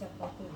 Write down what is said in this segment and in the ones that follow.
ചപ്പാത്തി ഉണ്ടാക്കാം ഭയങ്കര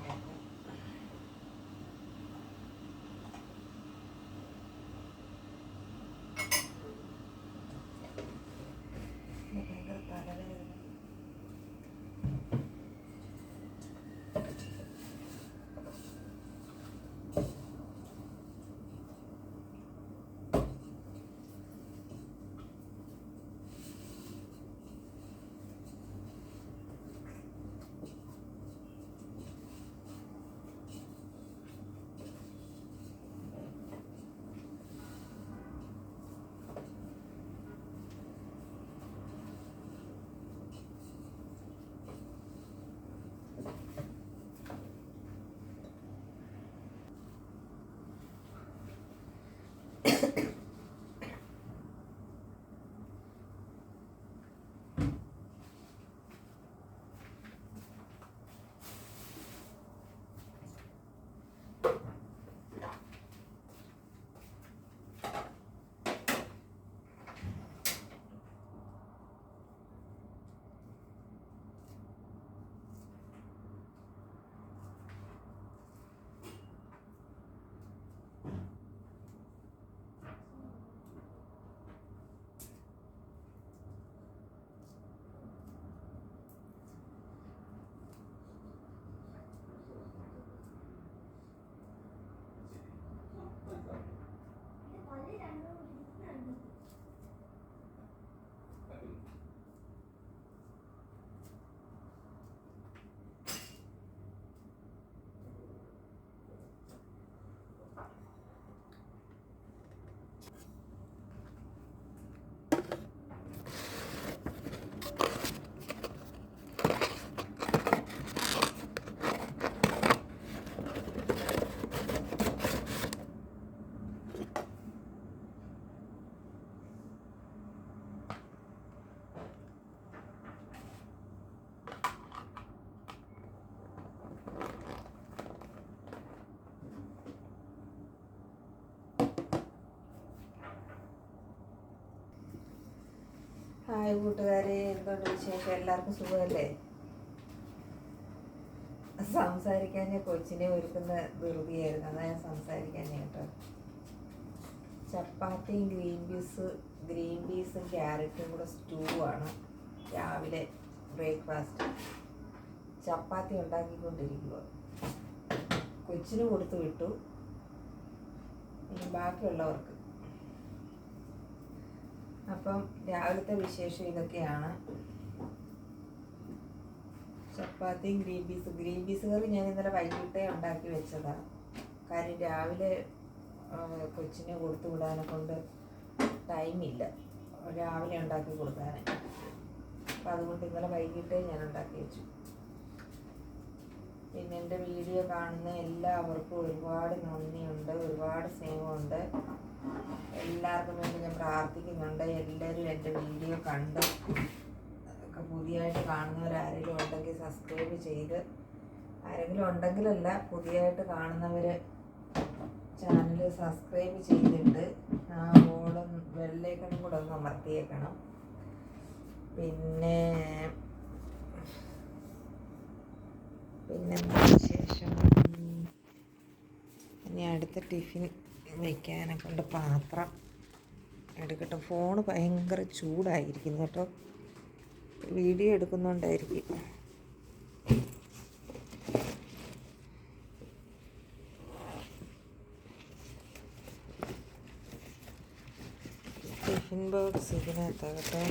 ഹായ് കൂട്ടുകാരെ എന്തുകൊണ്ട് വിശേഷം? എല്ലാവർക്കും സുഖമല്ലേ? സംസാരിക്കാൻ കൊച്ചിനെ ഒരുക്കുന്ന ധൃതിയായിരുന്നു. അതാ ഞാൻ സംസാരിക്കാൻ കേട്ടോ. ചപ്പാത്തിയും ഗ്രീൻ പീസ് ഗ്രീൻ പീസും ക്യാരറ്റും കൂടെ സ്റ്റൂ ആണ് രാവിലെ ബ്രേക്ക്ഫാസ്റ്റ്. ചപ്പാത്തി ഉണ്ടാക്കിക്കൊണ്ടിരിക്കുക കൊച്ചിന് കൊടുത്തു വിട്ടു. ഇനി ബാക്കിയുള്ളവർക്ക് അപ്പം രാവിലത്തെ വിശേഷം ഇതൊക്കെയാണ്. ചപ്പാത്തിയും ഗ്രീൻ പീസ് ഗ്രീൻ പീസ് കറി ഞാൻ ഇന്നലെ വൈകിട്ടേ ഉണ്ടാക്കി വെച്ചതാണ് കാര്യം രാവിലെ കൊച്ചിനെ കൊടുത്തു വിടാനെ കൊണ്ട് ടൈമില്ല. രാവിലെ ഉണ്ടാക്കി കൊടുക്കാൻ അപ്പം അതുകൊണ്ട് ഇന്നലെ വൈകിട്ടേ ഞാൻ ഉണ്ടാക്കി വെച്ചു. പിന്നെ എന്റെ വീഡിയോ കാണുന്ന എല്ലാവർക്കും ഒരുപാട് നന്ദിയുണ്ട് ഒരുപാട് സ്നേഹമുണ്ട്. എല്ലാവർക്കും വേണ്ടി ഞാൻ പ്രാർത്ഥിക്കുന്നുണ്ട്. എല്ലാവരും എന്റെ വീഡിയോ കണ്ട് ഒക്കെ പുതിയതായിട്ട് കാണുന്നവരാരെങ്കിലും ഉണ്ടെങ്കിൽ സബ്സ്ക്രൈബ് ചെയ്ത്. ആരെങ്കിലും ഉണ്ടെങ്കിലല്ല പുതിയതായിട്ട് കാണുന്നവർ ചാനൽ സബ്സ്ക്രൈബ് ചെയ്തിട്ട് ആ ഓളും വെള്ളേക്കനും കൂടെ ഒന്ന് അമർത്തിയേക്കണം. പിന്നെ പിന്നെ വിശേഷം? ഇനി അടുത്ത ടിഫിൻ വയ്ക്കാനെ കൊണ്ട് പാത്രം. എടുക്കട്ടെ. ഫോൺ ഭയങ്കര ചൂടായിരിക്കുന്നു കേട്ടോ. വീഡിയോ എടുക്കുന്നുണ്ടായിരിക്കും. ടിഫിൻ ബോക്സ് ഇതിനകത്താകട്ടെ.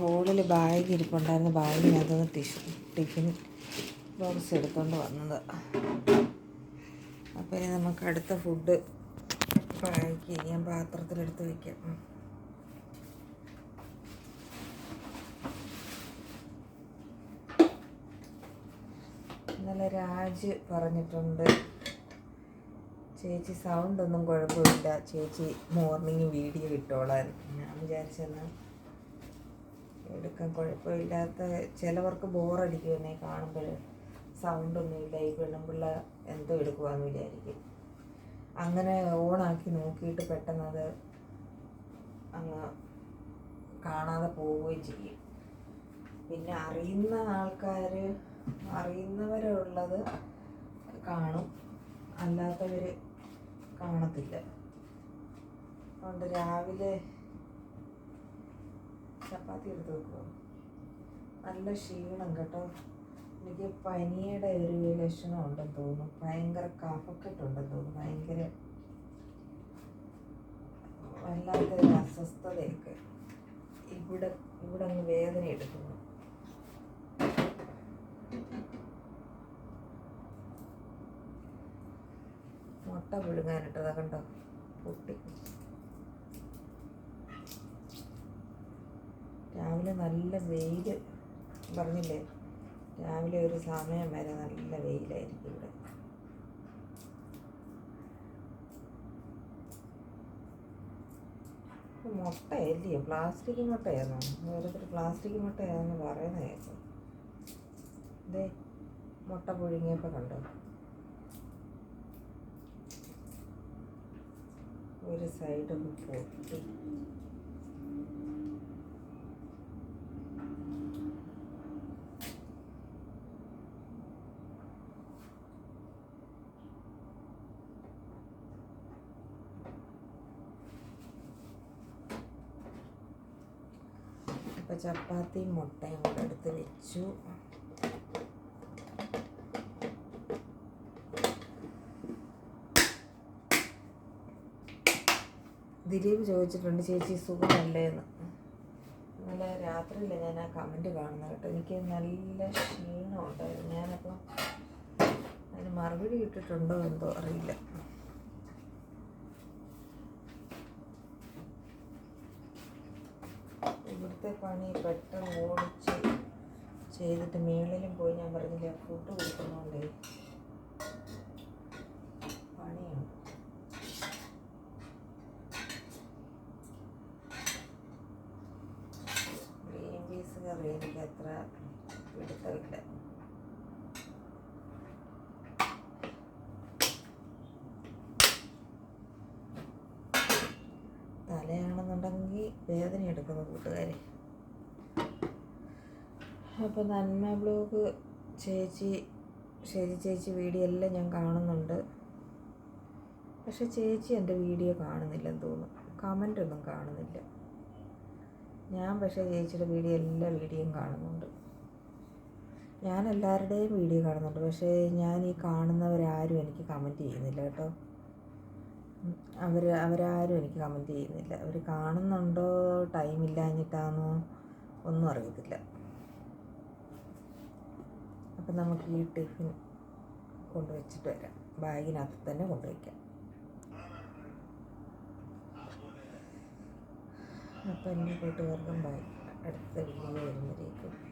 ഹോളിൽ ബാഗ് ഇരിപ്പുണ്ടായിരുന്നു. ബാഗിനകത്തുനിന്ന് ടിഷ് ടിഫിൻ ബോക്സ് എടുത്തുകൊണ്ട് വന്നത്. അപ്പോൾ ഇനി നമുക്ക് അടുത്ത ഫുഡ് പാക്ക് ഞാൻ പാത്രത്തിലെടുത്ത് വയ്ക്കാം. ഇന്നലെ രാജ് പറഞ്ഞിട്ടുണ്ട് ചേച്ചി സൗണ്ട് ഒന്നും കുഴപ്പമില്ല. ചേച്ചി മോർണിംഗ് വീഡിയോ ഇട്ടോളാൻ. ഞാൻ വിചാരിച്ചെന്നാൽ എടുക്കാൻ കുഴപ്പമില്ലാത്ത ചിലവർക്ക് ബോറടിക്കും എന്നെ കാണുമ്പോൾ സൗണ്ടൊന്നുമില്ല ഈ പെണ്ണുമ്പിള്ള എന്തോ എടുക്കുവാന്ന് വിചാരിക്കും. അങ്ങനെ ഓണാക്കി നോക്കിയിട്ട് പെട്ടെന്ന് അത് അങ്ങ് കാണാതെ പോവുകയും ചെയ്യും. പിന്നെ അറിയുന്ന ആൾക്കാർ അറിയുന്നവരുള്ളത് കാണും. അല്ലാത്തവർ കാണത്തില്ല. അതുകൊണ്ട് രാവിലെ ചപ്പാത്തി എടുത്ത് വെക്കുക നല്ല ക്ഷീണം കേട്ടോ. എനിക്ക് പനിയുടെ ഒരു ലക്ഷണം ഉണ്ടെന്ന് തോന്നുന്നു. ഭയങ്കര കഫക്കെട്ടുണ്ടെന്ന് തോന്നുന്നു. ഭയങ്കര വല്ലാത്തൊരു അസ്വസ്ഥതയൊക്കെ ഇവിടെ ഇവിടെ അങ്ങ് വേദന എടുക്കുന്നു. മുട്ട പുഴുങ്ങാനിട്ടതാ കണ്ടോ? പൊട്ടി. രാവിലെ നല്ല വെയിൽ പറഞ്ഞില്ലേ? രാവിലെ ഒരു സമയം വരെ നല്ല വെയിലായിരിക്കും ഇവിടെ. മുട്ടയല്ലയോ പ്ലാസ്റ്റിക് മുട്ടയാണോ ഓരോരുത്തർ പ്ലാസ്റ്റിക് മുട്ടയാണെന്ന് പറയുന്നത് കേൾക്കും ഇതേ മുട്ട പുഴുങ്ങിയപ്പോൾ കണ്ടോ? ഒരു സൈഡ് ഒന്ന് പൊട്ടി. അപ്പോൾ ചപ്പാത്തിയും മുട്ടയും കൂടെ എടുത്ത് വെച്ചു. ദിലീപ് ചോദിച്ചിട്ടുണ്ട് ചേച്ചി സുഖമല്ലേ എന്ന് ഇന്നലെ രാത്രിയില്ല ഞാൻ ആ കമന്റ് കാണുന്നത് കേട്ടോ. എനിക്ക് നല്ല ക്ഷീണമുണ്ടായിരുന്നു. ഞാനപ്പോൾ അതിന് മറുപടി ഇട്ടിട്ടുണ്ടോ എന്തോ അറിയില്ല. ഇവിടുത്തെ പണി പെട്ടെന്ന് ഓടിച്ച് ചെയ്തിട്ട് മേളിലും പോയി ഞാൻ പറഞ്ഞില്ല ഫുഡ് കൊടുക്കുന്നോണ്ടേ. പണിയാണ്. ഗ്രീൻ പീസ് കറി എനിക്ക് അത്ര പിടുത്തമില്ല. തലയാണെന്നുണ്ടെങ്കിൽ വേദന എടുക്കുന്നു കൂട്ടുകാരെ. അപ്പോൾ നന്മ ബ്ലോഗ് ചേച്ചി ശരി ചേച്ചി വീഡിയോ എല്ലാം ഞാൻ കാണുന്നുണ്ട്. പക്ഷെ ചേച്ചി എന്റെ വീഡിയോ കാണുന്നില്ലെന്ന് തോന്നുന്നു. കമന്റ് ഒന്നും കാണുന്നില്ല. ഞാൻ പക്ഷേ ചേച്ചിയുടെ വീഡിയോ എല്ലാ വീഡിയോയും കാണുന്നുണ്ട്. ഞാൻ എല്ലാവരുടെയും വീഡിയോ കാണുന്നുണ്ട്. പക്ഷേ ഞാൻ ഈ കാണുന്നവരാരും എനിക്ക് കമന്റ് ചെയ്യുന്നില്ല കേട്ടോ. അവർ അവരാരും എനിക്ക് കമന്റ് ചെയ്യുന്നില്ല. അവർ കാണുന്നുണ്ടോ? ടൈം ഇല്ലാഞ്ഞിട്ടാണോ ഒന്നും അറിയത്തില്ല. അപ്പം നമുക്ക് ഈ ടിഫിൻ കൊണ്ടുവച്ചിട്ട് വരാം. ബാഗിനകത്ത് തന്നെ കൊണ്ടുവയ്ക്കാം അപ്പം എന്റെ കൂട്ടുകാർക്കും ബാഗ് അടുത്ത വീഡിയോ വരുമ്പോഴേക്കും